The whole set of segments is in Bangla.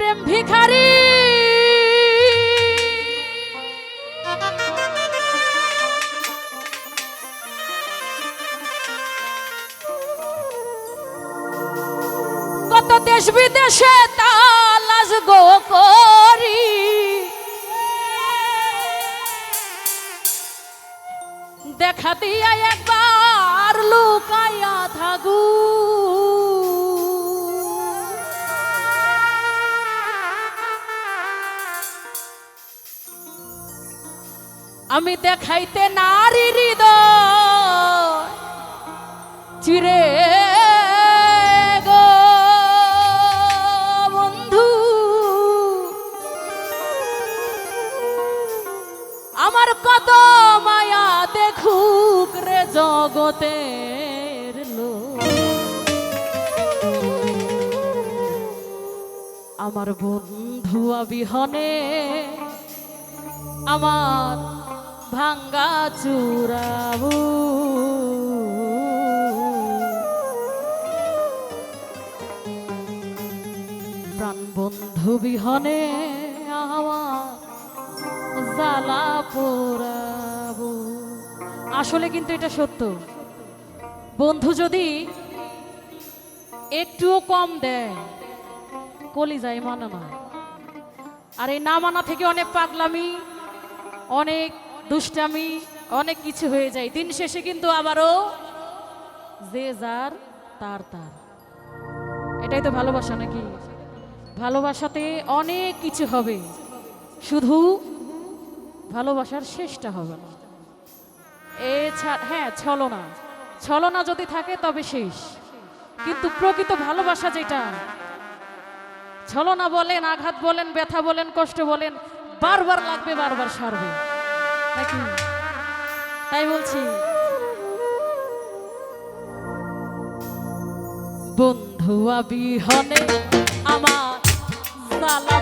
প্রেম ভিখারি। কত দেশ বিদেশে আমি দেখাইতে নারী হৃদয়। চিরে বন্ধু, আমার কত মায়া দেখুক রে জগতের লোক। আমার বন্ধু বিহনে আমার ভাঙ্গা চূড়াবু। প্রাণ বন্ধু বিহনে আমার জ্বালা পোড়াবো। আসলে কিন্তু এটা সত্য। বন্ধু যদি একটুও কম দেয় কলি যায় মানে না আর এই না মানা থেকে অনেক পাগলামি, অনেক দুষ্টামি, অনেক কিছু হয়ে যায়। দিন শেষে কিন্তু আবারও যে যার, তার তার। এটাই তো ভালোবাসা নাকি? ভালোবাসাতে অনেক কিছু হবে। শুধু ভালোবাসার শেষটা হবে না। এছাড়া হ্যাঁ ছলনা। ছলনা যদি থাকে তবে শেষ। কিন্তু প্রকৃত ভালোবাসা যেটা, ছলনা বলেন, আঘাত বলেন, ব্যথা বলেন, কষ্ট বলেন, বারবার লাগবে, বারবার সারবে। তাই বলছি। বন্ধু বিহনে আমার জ্বালা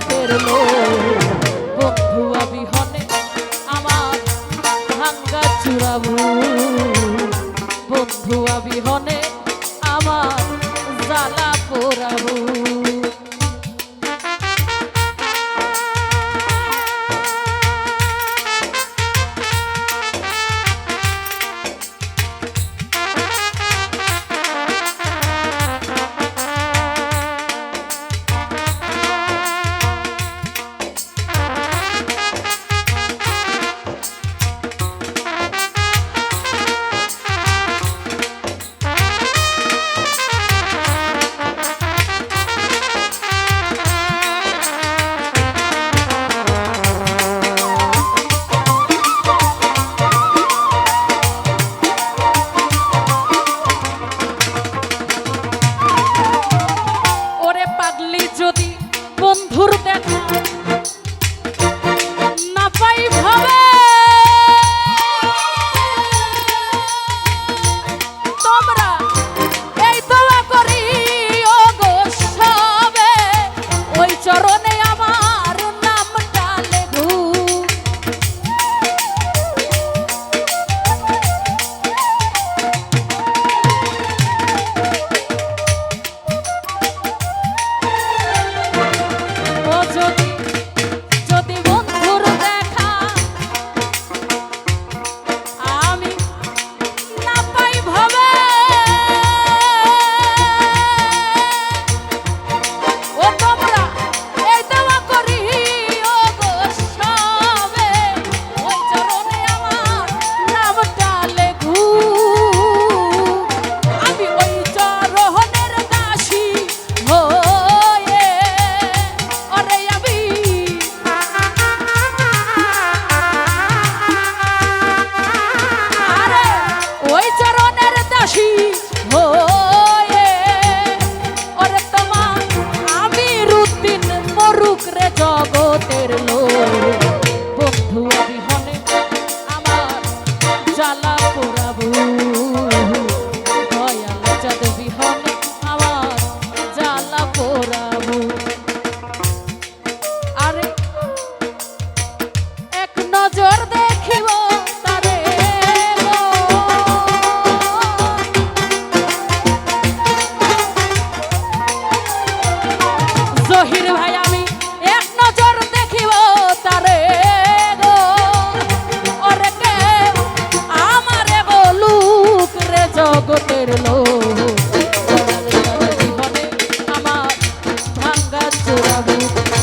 জগতের লোক।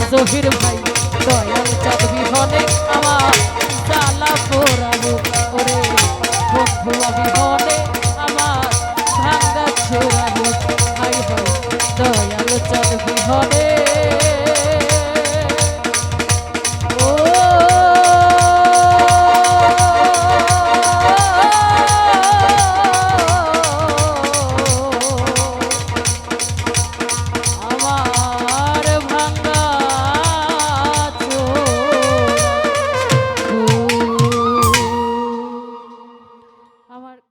so hit him